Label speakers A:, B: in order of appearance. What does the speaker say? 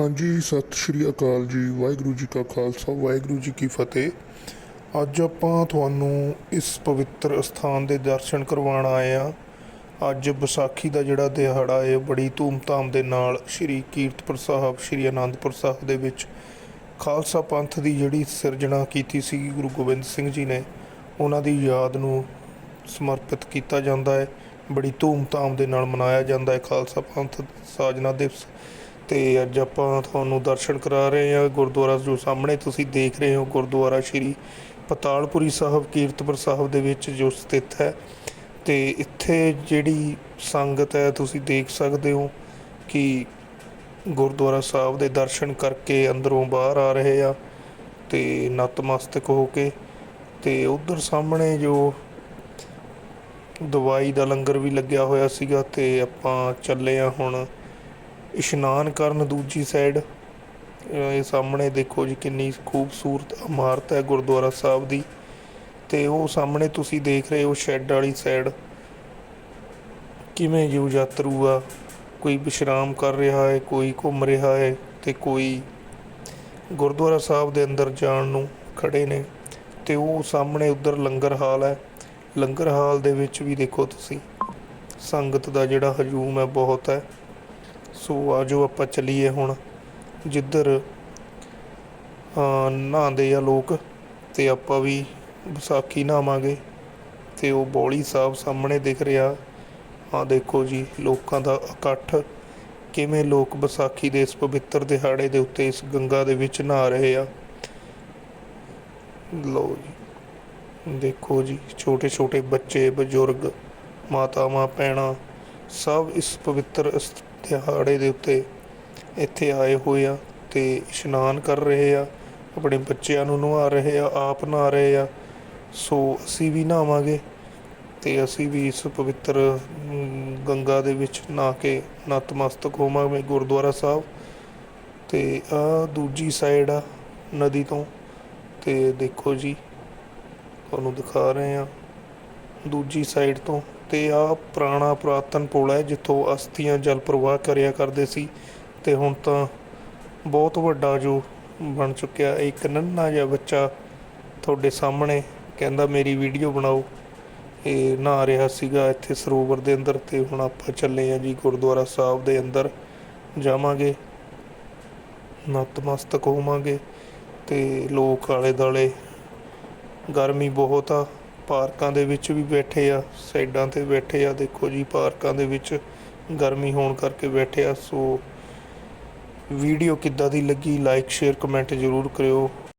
A: ਹਾਂਜੀ, ਸਤਿ ਸ਼੍ਰੀ ਅਕਾਲ ਜੀ, ਵਾਹਿਗੁਰੂ ਜੀ ਕਾ ਖਾਲਸਾ, ਵਾਹਿਗੁਰੂ ਜੀ ਕੀ ਫਤਿਹ। ਅੱਜ ਆਪਾਂ ਤੁਹਾਨੂੰ ਇਸ ਪਵਿੱਤਰ ਅਸਥਾਨ ਦੇ ਦਰਸ਼ਨ ਕਰਵਾਉਣ ਆਏ ਆ ਅੱਜ ਵਿਸਾਖੀ ਦਾ ਜਿਹੜਾ ਦਿਹਾੜਾ ਹੈ ਬੜੀ ਧੂਮਧਾਮ ਦੇ ਨਾਲ ਸ਼੍ਰੀ ਕੀਰਤਪੁਰ ਸਾਹਿਬ, ਸ਼੍ਰੀ ਅਨੰਦਪੁਰ ਸਾਹਿਬ ਦੇ ਵਿੱਚ ਖਾਲਸਾ ਪੰਥ ਦੀ ਜਿਹੜੀ ਸਿਰਜਣਾ ਕੀਤੀ ਸੀ, ਗੁਰੂ ਗੋਬਿੰਦ ਸਿੰਘ ਜੀ ਨੇ, ਉਹਨਾਂ ਦੀ ਯਾਦ ਨੂੰ ਸਮਰਪਿਤ ਕੀਤਾ ਜਾਂਦਾ ਹੈ। ਬੜੀ ਧੂਮਧਾਮ ਦੇ ਨਾਲ ਮਨਾਇਆ ਜਾਂਦਾ ਹੈ ਖਾਲਸਾ ਪੰਥ ਸਾਜਨਾ ਦਿਵਸ। ਤੇ ਅੱਜ ਆਪਾਂ ਤੁਹਾਨੂੰ ਦਰਸ਼ਨ ਕਰਾ ਰਹੇ ਹਾਂ ਗੁਰਦੁਆਰਾ ਜੋ ਸਾਹਮਣੇ ਤੁਸੀਂ ਦੇਖ ਰਹੇ ਹੋ, ਗੁਰਦੁਆਰਾ ਸ਼੍ਰੀ ਪਤਾਲਪੁਰੀ ਸਾਹਿਬ ਕੀਰਤਪੁਰ ਸਾਹਿਬ ਦੇ ਵਿੱਚ ਜੋ ਸਥਿਤ ਹੈ। ਤੇ ਇੱਥੇ ਜਿਹੜੀ ਸੰਗਤ ਹੈ, ਤੁਸੀਂ ਦੇਖ ਸਕਦੇ ਹੋ ਕਿ ਗੁਰਦੁਆਰਾ ਸਾਹਿਬ ਦੇ ਦਰਸ਼ਨ ਕਰਕੇ ਅੰਦਰੋਂ ਬਾਹਰ ਆ ਰਹੇ ਆ ਤੇ ਨਤਮਸਤਕ ਹੋ ਕੇ ਤੇ ਉਧਰ ਸਾਹਮਣੇ ਜੋ ਦਵਾਈ ਦਾ ਲੰਗਰ ਵੀ ਲੱਗਿਆ ਹੋਇਆ ਸੀਗਾ ਤੇ ਆਪਾਂ ਚੱਲੇ ਆ ਹੁਣ ਇਸ਼ਨਾਨ ਕਰਨ ਦੂਜੀ ਸਾਈਡ ਇਹ ਸਾਹਮਣੇ ਦੇਖੋ ਜੀ ਕਿੰਨੀ ਖੂਬਸੂਰਤ ਇਮਾਰਤ ਹੈ ਗੁਰਦੁਆਰਾ ਸਾਹਿਬ ਦੀ ਤੇ ਉਹ ਸਾਹਮਣੇ ਤੁਸੀਂ ਦੇਖ ਰਹੇ ਹੋ ਸ਼ੈੱਡ ਵਾਲੀ ਸਾਈਡ ਕਿਵੇਂ ਜੋ ਯਾਤਰੂ ਆ, ਕੋਈ ਵਿਸ਼ਰਾਮ ਕਰ ਰਿਹਾ ਹੈ, ਕੋਈ ਘੁੰਮ ਰਿਹਾ ਹੈ ਤੇ ਕੋਈ ਗੁਰਦੁਆਰਾ ਸਾਹਿਬ ਦੇ ਅੰਦਰ ਜਾਣ ਨੂੰ ਖੜੇ ਨੇ ਤੇ ਉਹ ਸਾਹਮਣੇ ਉਧਰ ਲੰਗਰ ਹਾਲ ਹੈ। ਲੰਗਰ ਹਾਲ ਦੇ ਵਿੱਚ ਵੀ ਦੇਖੋ ਤੁਸੀਂ, ਸੰਗਤ ਦਾ ਜਿਹੜਾ ਹਜੂਮ ਹੈ ਬਹੁਤ ਹੈ। ਸੋ ਆਜੋ ਆਪਾਂ ਚੱਲੀਏ ਹੁਣ ਜਿੱਧਰ ਨਹਾਉਂਦੇ ਆ ਲੋਕ ਤੇ ਆਪਾਂ ਵੀ ਵਿਸਾਖੀ ਨਹਾਵਾਂਗੇ ਤੇ ਉਹ ਬੌਲੀ ਸਾਹਿਬ ਸਾਹਮਣੇ ਦਿਖ ਰਿਹਾ। ਆ ਦੇਖੋ ਜੀ ਲੋਕਾਂ ਦਾ ਇਕੱਠ, ਕਿਵੇਂ ਲੋਕ ਵਿਸਾਖੀ ਦੇ ਇਸ ਪਵਿੱਤਰ ਦਿਹਾੜੇ ਦੇ ਉੱਤੇ ਇਸ ਗੰਗਾ ਦੇ ਵਿੱਚ ਨਹਾ ਰਹੇ ਆ। ਲਓ ਜੀ, ਦੇਖੋ ਜੀ ਛੋਟੇ ਛੋਟੇ ਬੱਚੇ, ਬਜ਼ੁਰਗ, ਮਾਤਾਵਾਂ, ਭੈਣਾਂ, ਸਭ ਇਸ ਪਵਿੱਤਰ ਦਿਹਾੜੇ ਦੇ ਉੱਤੇ ਇੱਥੇ ਆਏ ਹੋਏ ਆ ਤੇ ਇਸ਼ਨਾਨ ਕਰ ਰਹੇ ਆ, ਆਪਣੇ ਬੱਚਿਆਂ ਨੂੰ ਨਵਾ ਰਹੇ ਆ, ਆਪ ਨਹਾ ਰਹੇ ਆ। ਸੋ ਅਸੀਂ ਵੀ ਨਹਾਵਾਂਗੇ ਤੇ ਅਸੀਂ ਵੀ ਇਸ ਪਵਿੱਤਰ ਗੰਗਾ ਦੇ ਵਿੱਚ ਨਹਾ ਕੇ ਨਤਮਸਤਕ ਹੋਵਾਂਗੇ ਗੁਰਦੁਆਰਾ ਸਾਹਿਬ। ਤੇ ਆ ਦੂਜੀ ਸਾਈਡ ਆ ਨਦੀ ਤੋਂ, ਤੇ ਦੇਖੋ ਜੀ, ਤੁਹਾਨੂੰ ਦਿਖਾ ਰਹੇ ਆ। ਦੂਜੀ ਸਾਈਡ ਤੋਂ ਤੇ ਆ ਪੁਰਾਣਾ ਪੁਰਾਤਨ ਪੁਲ ਹੈ ਜਿੱਥੋਂ ਅਸਥੀਆਂ ਜਲ ਪ੍ਰਵਾਹ ਕਰਿਆ ਕਰਦੇ ਸੀ ਤੇ ਹੁਣ ਤਾਂ ਬਹੁਤ ਵੱਡਾ ਜੋ ਬਣ ਚੁੱਕਿਆ, ਇੱਕ ਨੰਨਾ ਜਿਹਾ ਬੱਚਾ ਤੁਹਾਡੇ ਸਾਹਮਣੇ ਕਹਿੰਦਾ, ਮੇਰੀ ਵੀਡੀਓ ਬਣਾਓ। ਇਹ ਨਹਾ ਰਿਹਾ ਸੀਗਾ ਇੱਥੇ ਸਰੋਵਰ ਦੇ ਅੰਦਰ ਤੇ ਹੁਣ ਆਪਾਂ ਚੱਲੇ ਆ ਜੀ ਗੁਰਦੁਆਰਾ ਸਾਹਿਬ ਦੇ ਅੰਦਰ ਜਾਵਾਂਗੇ। ਨਤਮਸਤਕ ਹੋਵਾਂਗੇ ਤੇ ਲੋਕ ਆਲੇ ਦਾਲੇ ਗਰਮੀ ਬਹੁਤ ਆ। ਪਾਰਕਾਂ ਦੇ ਵਿੱਚ ਵੀ ਬੈਠੇ ਆ, ਸਾਈਡਾਂ ਤੇ ਬੈਠੇ ਆ, ਦੇਖੋ ਜੀ ਪਾਰਕਾਂ ਦੇ ਵਿੱਚ ਗਰਮੀ ਹੋਣ ਕਰਕੇ ਬੈਠੇ ਆ, ਸੋ ਵੀਡੀਓ ਕਿੱਦਾਂ ਦੀ ਲੱਗੀ ਲਾਈਕ ਸ਼ੇਅਰ ਕਮੈਂਟ ਜ਼ਰੂਰ ਕਰਿਓ।